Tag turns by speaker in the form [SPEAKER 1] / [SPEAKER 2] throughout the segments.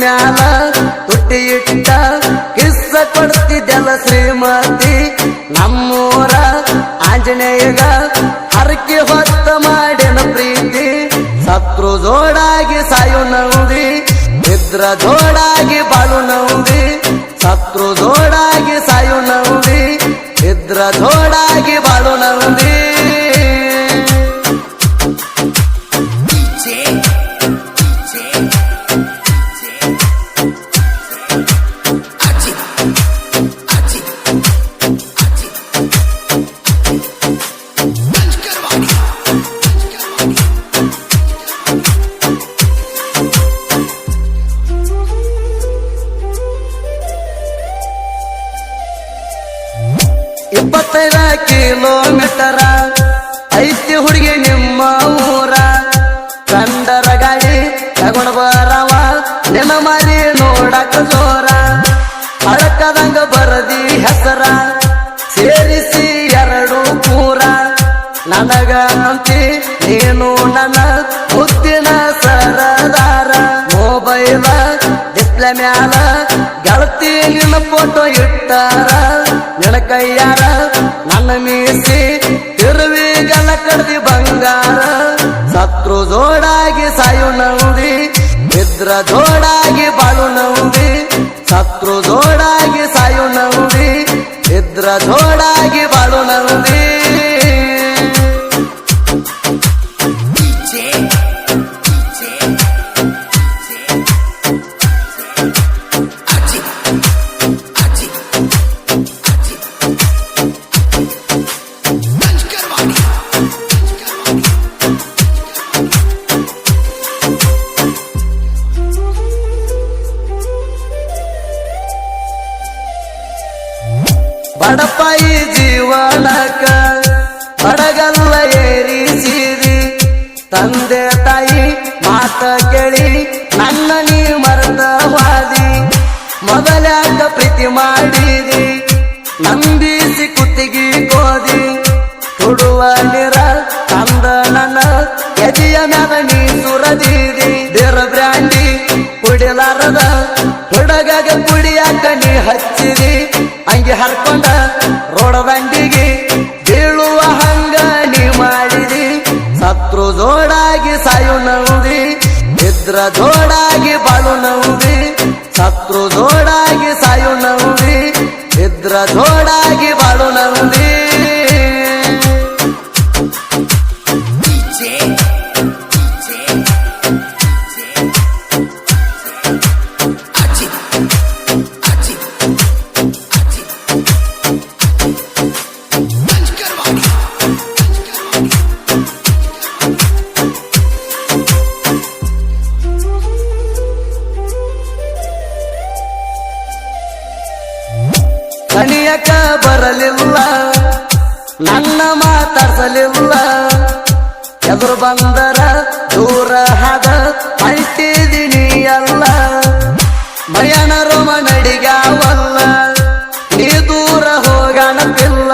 [SPEAKER 1] ಮ್ಯಾಲ ತುಟ್ಟಿ ಇಟ್ಟ ಕಿಸ್ಸ ಕೊಡ್ತಿದ್ದೆಲ್ಲ ಶ್ರೀಮತಿ. ನಮ್ಮೂರ ಆಂಜನೇಯಗ ಹರಕೆ ಹೊತ್ತ ಮಾಡಿನ ಪ್ರೀತಿ. ಸತ್ರು ಜೋಡಾಗಿ ಸಾಯು ನೌದಿ, ನಿದ್ರ ಜೋಡಾಗಿ ಬಾಳು ನೌದಿ. ಸತ್ರು ಜೋಡಾಗಿ ಸಾಯು ನೌದಿ, ನಿದ್ರ ಜೋಡಾಗಿ ಇಪ್ಪತ್ತೈದ ಕಿಲೋಮೀಟರ ಐತಿ ಹುಡುಗಿ ನಿಮ್ಮ ಊರ. ಕಂಡರ ಗಾಡಿ ತಗೊಂಡ್ ಬರವ. ನಿನ್ನ ಮಾರಿ ನೋಡಕ ಜೋರ. ಅಳಕದಂಗ ಬರದಿ ಹೆಸರ. ಸೇರಿಸಿ ಎರಡು ಪೂರ ನನಗ ಅಂತಿ, ನೀನು ನನ್ನ ಮುದ್ದಿನ ಸರದಾರ. ಮೊಬೈಲ ಡಿಸ್ಪ್ಲೇ ಮ್ಯಾಲ ಗೆಳತಿ ನಿನ್ನ ಫೋಟೋ ಇಟ್ಟಾರ. ಕೈಯಾರ ನನ್ನ ಮೀಸಿ ತಿರುವಿಗಲ ಕಡ್ದಿ ಬಂಗಾರ. ಸತ್ರು ಜೋಡಾಗಿ ಸಾಯು ನೌದಿ ಇದ್ರ ಜೋಡಾಗಿ ಬಾಳು ನಂದಿ. ಸತ್ರು ಜೋಡಾಗಿ ಸಾಯು ನೌದಿ ಇದ್ರ ಜೋಡಾಗಿ ಬಾಳು ನೌದಿ. ಬಡಪಾಯಿ ಜೀವನಕ ಬಡಗಲ್ಲ ಏರಿಸಿರಿ ತಂದೆ ತಾಯಿ ಮಾತ ಕೇಳಿ ನನ್ನ ನೀ ಮರೆತ ವಾದಿ ಮೊದಲಾಗ ಪ್ರೀತಿ ಮಾಡಿದಿ, ನಂಬಿಸಿ ಕುತ್ತಿಗೆ ಕೋದಿ. ಕೊಡುವ ನಿರ ತಂದ ನನ್ನ ಎದೆಯ ನೀ ಹುಡುಗಗ ಕುಡಿಯಾಕ ನೀ ಹಚ್ಚಿದಿ? ಅಂಗಿ ಹರ್ಕೊಂಡ ರೋಡ ದಂಡಿಗೆ ಬೀಳುವ ಹಂಗ ನೀ ಮಾಡಿದಿ? ಸತ್ರು ಜೋಡಾಗಿ ಸಾಯು ನೌದಿ ಇದ್ರ ಜೋಡಾಗಿ ಬಾಳು ನೌದಿ ಸತ್ರು ಜೋಡಾಗಿ ಸಾಯು ನೌದಿ ಇದ್ರ ಜೋಡಾಗಿ ಬಾಳು ನೌದಿ ನನ್ನ ಮಾತಾಡ್ಸಲಿಲ್ಲ. ಎದುರು ಬಂದರ ದೂರ ಹಾದ ಅಳ್ತಿದ್ದೀನಿ ಅಲ್ಲ. ಮರ್ಯಾಣ ರೋಮ ನಡಿಗಾವಲ್ಲ ನೀ ದೂರ ಹೋಗಣತಿಲ್ಲ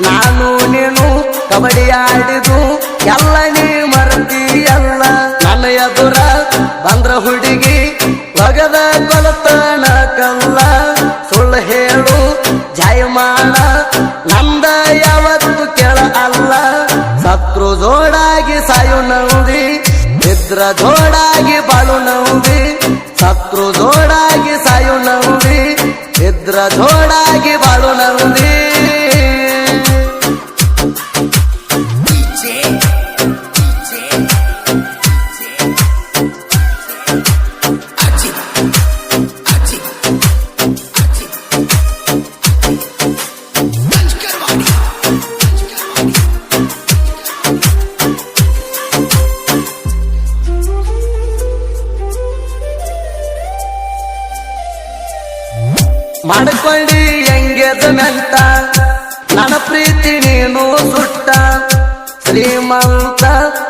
[SPEAKER 1] ನಾನು ನೀನು ಕಬಡ್ಡಿ ಆಡಿದು ಎಲ್ಲ ನೀ ಮರತಿಯಲ್ಲ. ನನ್ನ ಎದುರ ಬಂದ್ರ ಹುಡುಗಿ ಒಗದ ಸತ್ರು ಜೋಡಾಗಿ ಸಾಯು ನೌದಿ ಇದ್ರ ಜೋಡಾಗಿ ಬಾಳು ನೌದಿ ಸತ್ರು ಜೋಡಾಗಿ ಸಾಯು ನೌದಿ ಇದ್ರ ಜೋಡಾಗಿ ಬಾಳು ನೌದಿ. ಮಾಡ್ಕೊಳ್ಳಿ ಹೆಂಗೆದ ಮೆಂತ? ನನ್ನ ಪ್ರೀತಿ ನೀನು ಸುಟ್ಟ. ಶ್ರೀಮಂತ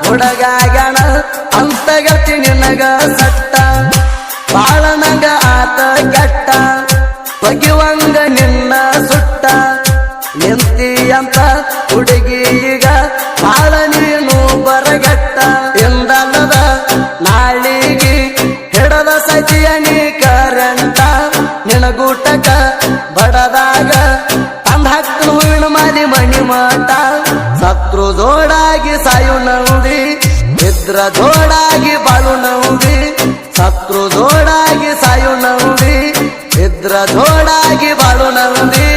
[SPEAKER 1] ಹುಡುಗಾಗಣ ಅಂತ ಗತಿ ನಿನಗ ಸಟ್ಟ. ಬಾಳ ನಂಗ ಆತ ಕೆಟ್ಟ. ಬಗೆವಂಗ ನಿನ್ನ ಸುಟ್ಟ. ನಿಂತಿ ಅಂತ ಹುಡುಗಿ ಈಗ ಬಾಳ ಹೊಲದಾಗ ತಂದ ಹಾಕ್ತು ಹೂವಿನ ಮಾಲಿ ಮಣಿ ಮಾಟ ಸತ್ರು ಜೋಡಾಗಿ ಸಾಯು ನಂದಿ ಇದ್ರ ಜೋಡಾಗಿ ಬಾಳು ನಂದಿ. ಸತ್ರು ಜೋಡಾಗಿ ಸಾಯು ನಂದಿ ಇದ್ರ ಜೋಡಾಗಿ ಬಾಳು ನಂದಿ.